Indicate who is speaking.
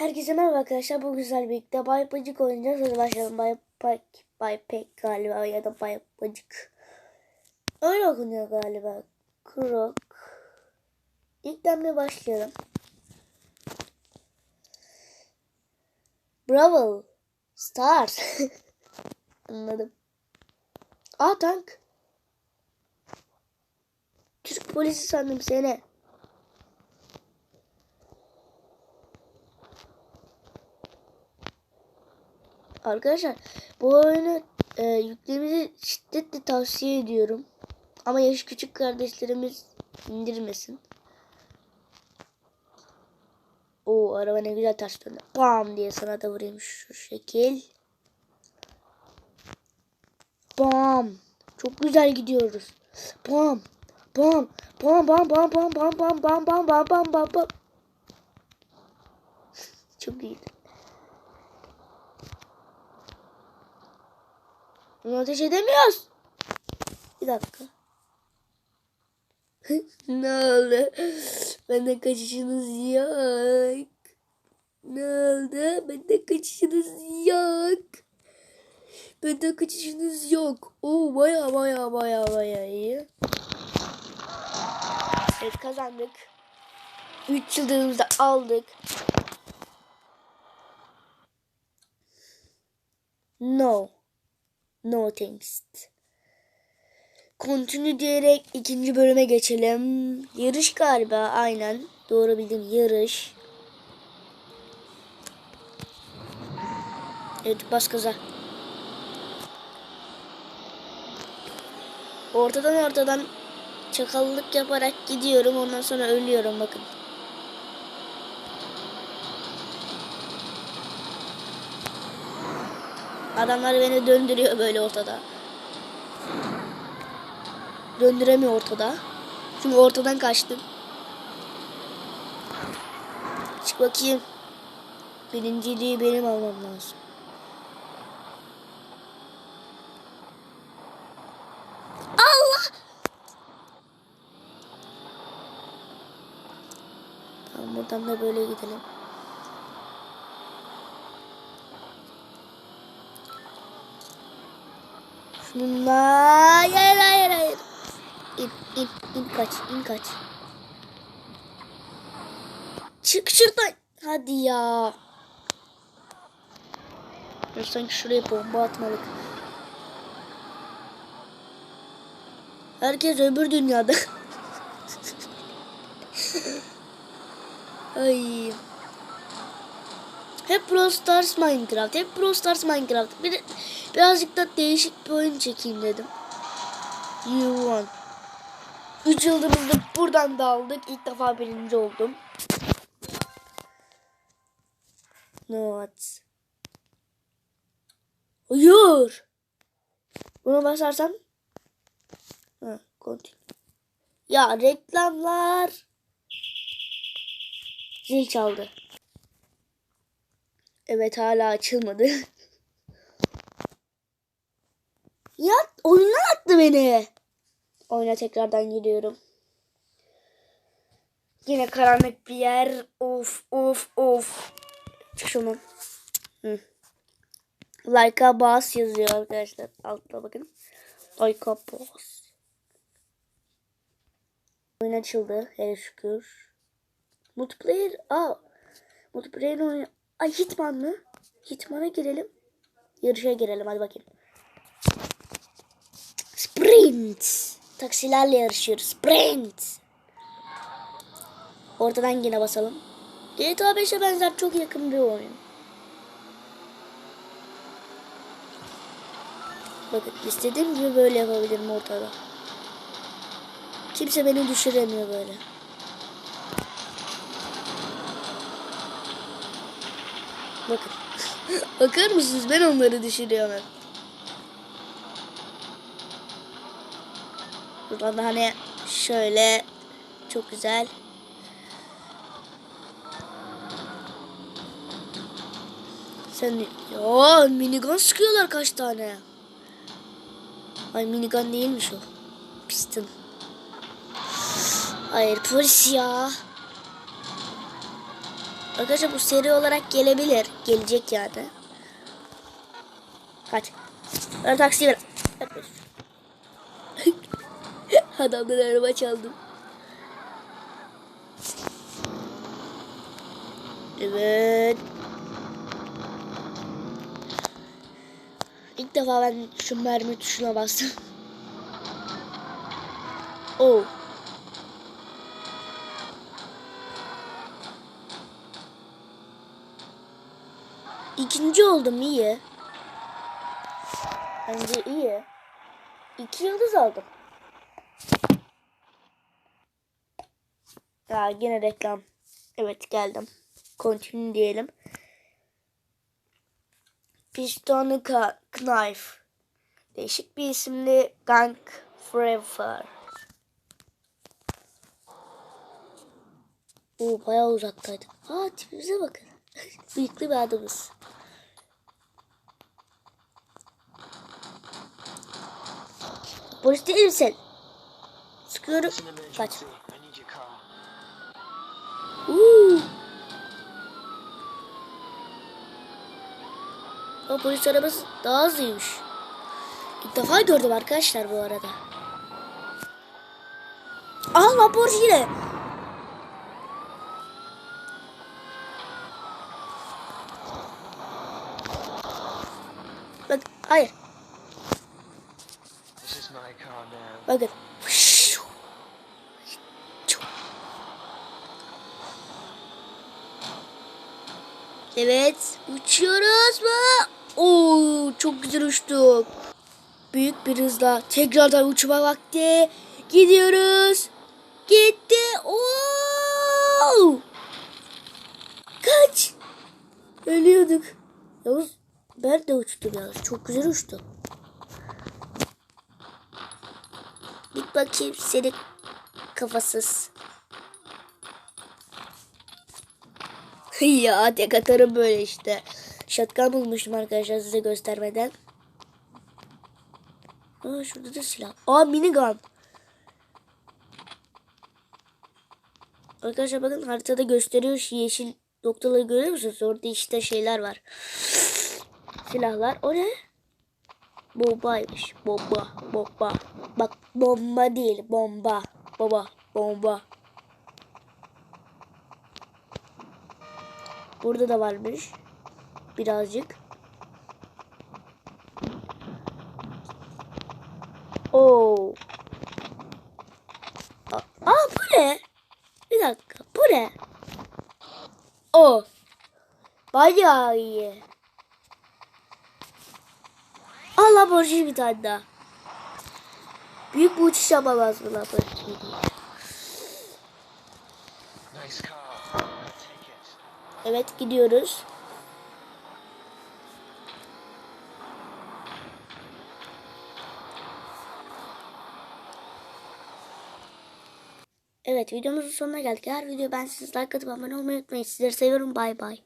Speaker 1: Herkese merhaba arkadaşlar. Bu güzel birlikte Bay Bacık oynayacağız. Hadi başlayalım. Bay, Bay, Bay Pek galiba ya da Bay Bacık. Öyle okunuyor galiba. Krok. İlk demle başlayalım. Bravo. Stars. Anladım. Aa tank. Türk polisi sandım seni. Arkadaşlar bu oyunu e, yüklemenizi şiddetle tavsiye ediyorum. Ama yaş küçük kardeşlerimiz indirmesin. O araba ne güzel ters döndü. Bam diye sana da vurayım şu şekil. Bam. Çok güzel gidiyoruz. Bam. Bam. Bam bam bam bam bam bam bam bam bam bam bam. Çok iyi. Bunu ateş edemiyoruz. Bir dakika. ne oldu? Benden kaçışınız yok. Ne oldu? Benden kaçışınız yok. Benden kaçışınız yok. Oo baya baya baya baya iyi. Evet kazandık. 3 yıldızımızı aldık. No. No thanks. Continue diyerek ikinci bölüme geçelim. Yarış galiba aynen. Doğru bildim yarış. Evet bas gaza. Ortadan ortadan çakallık yaparak gidiyorum. Ondan sonra ölüyorum bakın. Adamlar beni döndürüyor böyle ortada. Döndüremiyor ortada. Çünkü ortadan kaçtım. Çık bakayım. Birinciliği benim almam lazım. Allah! Tamam buradan da böyle gidelim. Şununla hayır hayır hayır. İn in in kaç in kaç. Çık şuradan. Hadi ya. Dur sanki şuraya bomba atmalık. Herkes öbür dünyada. Ay. Hep Brawl Stars Minecraft. Hep Brawl Stars Minecraft. Bir, birazcık da değişik bir oyun çekeyim dedim. You won. 3 yıldızımızı buradan da aldık. İlk defa birinci oldum. No what? Hayır. Buna basarsam. Ha, continue. Ya reklamlar. Zil çaldı. Evet hala açılmadı. beni. Oyuna tekrardan giriyorum. Yine karanlık bir yer. Of of of. Çık şundan. Hı. Like'a bas yazıyor arkadaşlar. Altta bakın. Like'a bas. Oyun açıldı. Hele şükür. Multiplayer. Aa. Multiplayer oyunu. Ay Hitman mı? Hitman'a girelim. Yarışa girelim hadi bakayım. Sprint. Taksilerle yarışıyoruz. Sprint. Ortadan yine basalım. GTA 5'e benzer çok yakın bir oyun. Bakın istediğim gibi böyle yapabilirim ortada. Kimse beni düşüremiyor böyle. Bakın. Bakar mısınız? Ben onları düşürüyorum Buradan da hani şöyle çok güzel. Sen ya minigun sıkıyorlar kaç tane. Ay minigun değilmiş o. Piston. Hayır polis ya. Arkadaşlar bu seri olarak gelebilir. Gelecek yani. Kaç. Bana taksi ver. Adamdan araba çaldım. Evet. İlk defa ben şu mermi tuşuna bastım. Oh. İkinci oldum iyi. Bence iyi. İki yıldız aldım. Ya yine reklam. Evet geldim. Continue diyelim. Pistonica Knife. Değişik bir isimli Gang Forever. Oo bayağı uzaktaydı. Aa tipimize bakın. Bıyıklı bir adamız. Polis değil misin?
Speaker 2: Emergency.
Speaker 1: Kaç. Uuu. O polis arabası daha hızlıymış. İlk defa gördüm arkadaşlar bu arada. Aa Lamborghini. Bak hayır. Bakın. Evet. Uçuyoruz mu? Oo, çok güzel uçtuk. Büyük bir hızla tekrardan uçma vakti. Gidiyoruz. Gitti. Oo! Kaç. Ölüyorduk. Yavuz ben de uçtum yalnız. Çok güzel uçtum. Git bakayım seni kafasız. Ya tek atarım böyle işte. Şatkan bulmuştum arkadaşlar size göstermeden. Aa şurada da silah. Aa minigun. Arkadaşlar bakın haritada gösteriyor şu yeşil noktaları görüyor musunuz? Orada işte şeyler var. Silahlar. O ne? Bombaymış. Bomba. Bomba. Bak bomba değil. Bomba. Baba. Bomba. Burada da varmış. Birazcık. Oo. Aa, aa, bu ne? Bir dakika. Bu ne? O. Bayağı iyi. Allah borcu bir tane daha. Büyük bir uçuş yapamaz mı lan Evet gidiyoruz. Evet videomuzun sonuna geldik. Her video ben siz like atıp abone olmayı unutmayın. Sizleri seviyorum. Bay bay.